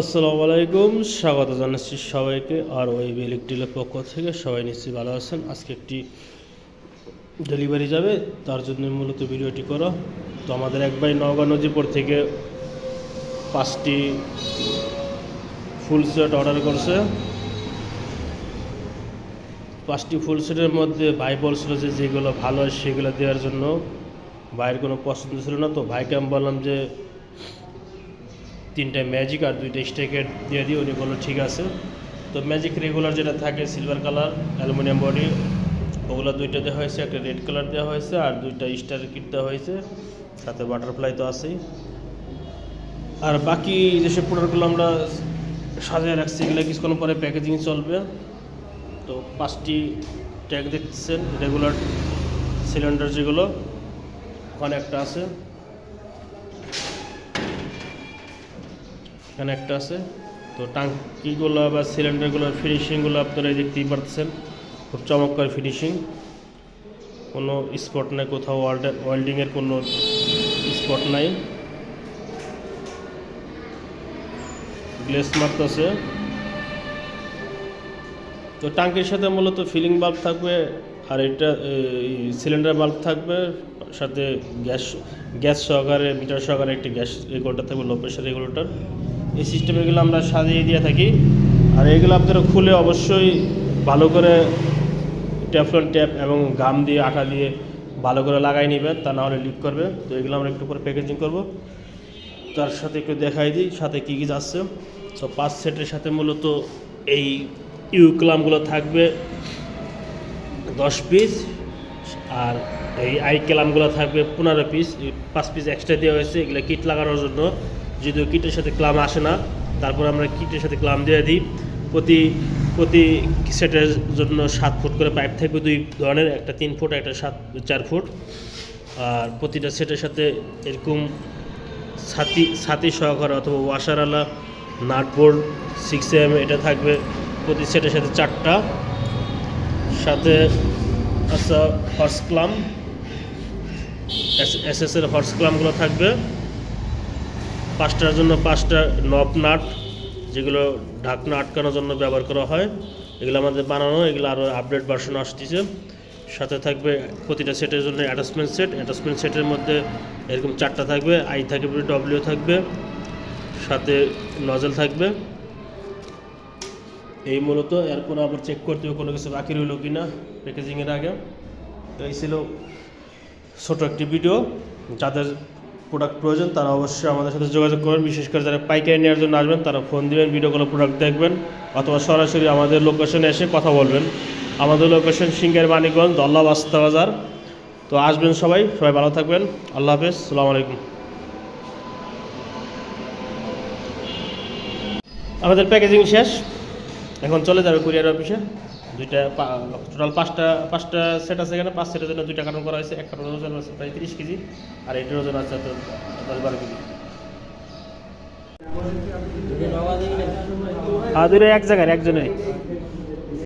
আসসালামু আলাইকুম, স্বাগত জানাচ্ছি সবাইকে আর ওই ইলেকট্রিকের পক্ষ থেকে। সবাই নিশ্চয়ই ভালো আছেন। আজকে একটি ডেলিভারি যাবে, তার জন্য মূলত ভিডিওটি করো। তো আমাদের এক ভাই নওগাঁ নজিপুর থেকে পাঁচটি ফুল সেট অর্ডার করছে। পাঁচটি ফুল সেটের মধ্যে ভাই বলছিল যে যেগুলো ভালো হয় সেগুলো দেওয়ার জন্য। ভাইয়ের কোনো পছন্দ ছিল না, তো ভাইকে আমি বললাম যে তিনটা ম্যাজিক আর দুইটা স্টেকেট দিয়ে দিই, উনি বলল, ঠিক আছে। তো ম্যাজিক রেগুলার যেটা থাকে সিলভার কালার অ্যালুমিনিয়াম বডি ওগুলো দুইটা দেওয়া হয়েছে, একটা রেড কালার দেওয়া হয়েছে আর দুইটা স্টার কিট দেওয়া হয়েছে। সাথে বাটারফ্লাই তো আছেই। আর বাকি যেসব প্রোডাক্টগুলো আমরা সাজিয়ে রাখছি, এগুলো কিছুক্ষণ পরে প্যাকেজিং চলবে। তো পাঁচটি ট্যাগ দেখছেন রেগুলার সিলিন্ডার যেগুলো, ওখানে একটা আছে। এখানে একটা আছে। তো টাঙ্কিগুলো বা সিলিন্ডারগুলোর ফিনিশিংগুলো আপনারা এই দেখতেই পাচ্ছেন খুব চমৎকার ফিনিশিং কোনো স্পট নাই কোথাও ওয়েল্ডিংয়ের কোনো স্পট নাই। গ্লেস মারতেছে। তো টাঙ্কির সাথে মূলত ফিলিং বাল্ব থাকবে আর এটা সিলিন্ডার বাল্ব থাকবে। সাথে গ্যাস গ্যাস সহকারে মিটার সহকারে একটি গ্যাস রেগুলেটার থাকবে লো প্রেশার রেগুলেটর এই সিস্টেমগুলো আমরা সাজিয়ে দিয়ে থাকি। আর এগুলো আপনারা খুলে অবশ্যই ভালো করে ট্যাফলন ট্যাপ এবং গাম দিয়ে আটা দিয়ে ভালো করে লাগাই নেবেন, তা না হলে লিক করবে। তো এগুলো আমরা একটু পরে প্যাকেজিং করব। তার সাথে একটু দেখাই দিই, সাথে কী কী যাচ্ছে। তো পাঁচ সেটের সাথে মূলত এই ইউক্লামগুলো থাকবে দশ পিস আর এই আই ক্লামগুলো থাকবে পনেরো পিস পাঁচ পিস এক্সট্রা দেওয়া হয়েছে, এগুলো কিট লাগানোর জন্য। যদিও কিটের সাথে ক্লাম আসে না, তারপর আমরা কিটের সাথে ক্লাম দিয়ে দিই। প্রতি প্রতি সেটের জন্য সাত ফুট করে পাইপ থাকবে দুই ধরনের, একটা তিন ফুট, একটা সাত, চার ফুট। আর প্রতিটা সেটের সাথে এরকম ছাতি ছাতি সহকারে অথবা ওয়াশারওয়ালা নাটবোর্ড সিক্স এম এটা থাকবে প্রতি সেটের সাথে চারটা। সাথে আচ্ছা হর্স ক্লাম এস এস এর হর্স ক্লামগুলো থাকবে। পাঁচটার জন্য পাঁচটা নব নাট, যেগুলো ঢাকনা আটকানোর জন্য ব্যবহার করা হয়, এগুলো আমাদের বানানো, এগুলো আরও আপডেট ভার্সন আসতেছে। সাথে থাকবে প্রতিটা সেটের জন্য অ্যাটাচমেন্ট সেট অ্যাটাচমেন্ট সেটের মধ্যে এরকম চারটা থাকবে আই থাকবে ডব্লিউ থাকবে, সাথে নজল থাকবে। এই মূলত, এরপর আবার চেক করতে হবে কোনো কিছু বাকি রইল কি না প্যাকেজিংয়ের আগে। তো এই ছিল ছোটো একটি ভিডিও যাদের প্রোডাক্ট প্রয়োজন, তারা অবশ্যই আমাদের সাথে যোগাযোগ করবেন। বিশেষ করে যারা পাইকারি নেওয়ার জন্য আসবেন, তারা ফোন দিবেন ভিডিওগুলো প্রোডাক্ট দেখবেন, অথবা সরাসরি আমাদের লোকেশনে এসে কথা বলবেন। আমাদের লোকেশন সিঙ্গার মানিকগঞ্জ দল্লা বাস্তা বাজার। তো আসবেন সবাই সবাই ভালো থাকবেন। আল্লাহ হাফেজ, সালামু আলাইকুম। আমাদের প্যাকেজিং শেষ। এখন চলে যাবে কুরিয়ার অফিসে দুইটা টোটাল পাঁচটা পাঁচটা সেট আছে এখানে, পাঁচ সেটের জন্য দুইটা কার্টন করা হয়েছে এক কার্টন ওজন আছে প্রায় তিরিশ কেজি, আর এটার ওজন আছে দশ বারো কেজি। আর দুটো এক জায়গায় একজনে